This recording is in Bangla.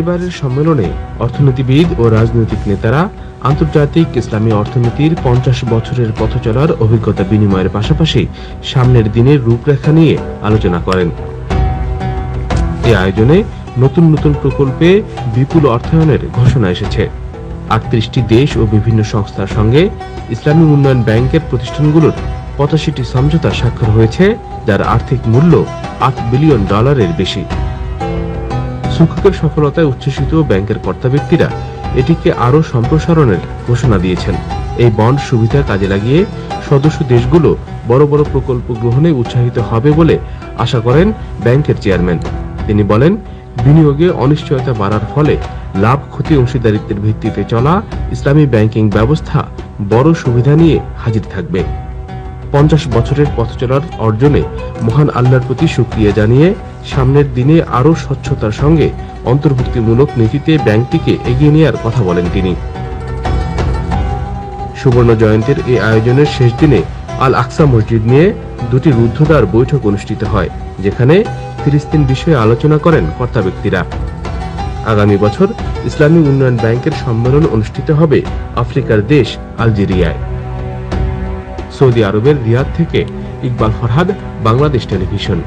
এবারের সম্মেলনে অর্থনীতিবিদ ও রাজনৈতিক নেতারা আন্তর্জাতিক ইসলামী অর্থনীতির পঞ্চাশ বছরের পথ চলার অভিজ্ঞতা বিনিময়ের পাশাপাশি সামনের দিনের রূপরেখা নিয়ে আলোচনা করেন। এই আয়োজনে নতুন নতুন প্রকল্পে বিপুল অর্থায়নের ঘোষণা এসেছে। আটত্রিশটি দেশ ও বিভিন্ন সংস্থার সঙ্গে ইসলামী উন্নয়ন ব্যাংকের প্রতিষ্ঠানগুলোর পঁচাশিটি সমঝোতা স্বাক্ষর হয়েছে, যার আর্থিক মূল্য আট বিলিয়ন ডলারের বেশি। সুখকের সফলতায় উচ্ছ্বসিত ব্যাংকের কর্তা ব্যক্তিরা এটিকে আরও সম্প্রসারণের ঘোষণা দিয়েছেন। এই বন্ড সুবিধা কাজে লাগিয়ে সদস্য দেশগুলো বড় বড় প্রকল্প গ্রহণে উৎসাহিত হবে বলে আশা করেন ব্যাংকের চেয়ারম্যান। তিনি বলেন, বিনিয়োগে অনিশ্চয়তা বাড়ার ফলে লাভ ক্ষতি অংশীদারিত্বের ভিত্তিতে চলা ইসলামী ব্যাংকিং ব্যবস্থা বড় সুবিধা নিয়ে হাজির থাকবে। পঞ্চাশ বছরের পথ চলার অর্জনে মহান আল্লাহর প্রতি সুক্রিয়া জানিয়ে সামনের দিনে আরও স্বচ্ছতার সঙ্গে অন্তর্ভুক্তিমূলক নীতিতে ব্যাংকটিকে এগিয়ে নেওয়ার কথা বলেন তিনি। সুবর্ণ জয়ন্তীর এই আয়োজনের শেষ দিনে আল আকসা মসজিদ নিয়ে দুটি রুদ্ধদ্বার বৈঠক অনুষ্ঠিত হয়, যেখানে ফিলিস্তিন বিষয়ে আলোচনা করেন কর্তা ব্যক্তিরা। আগামী বছর ইসলামী উন্নয়ন ব্যাংকের সম্মেলন অনুষ্ঠিত হবে আফ্রিকার দেশ আলজেরিয়ায়। সৌদি আরবের রিয়াদ থেকে ইকবাল ফরহাদ, বাংলাদেশ টেলিভিশন।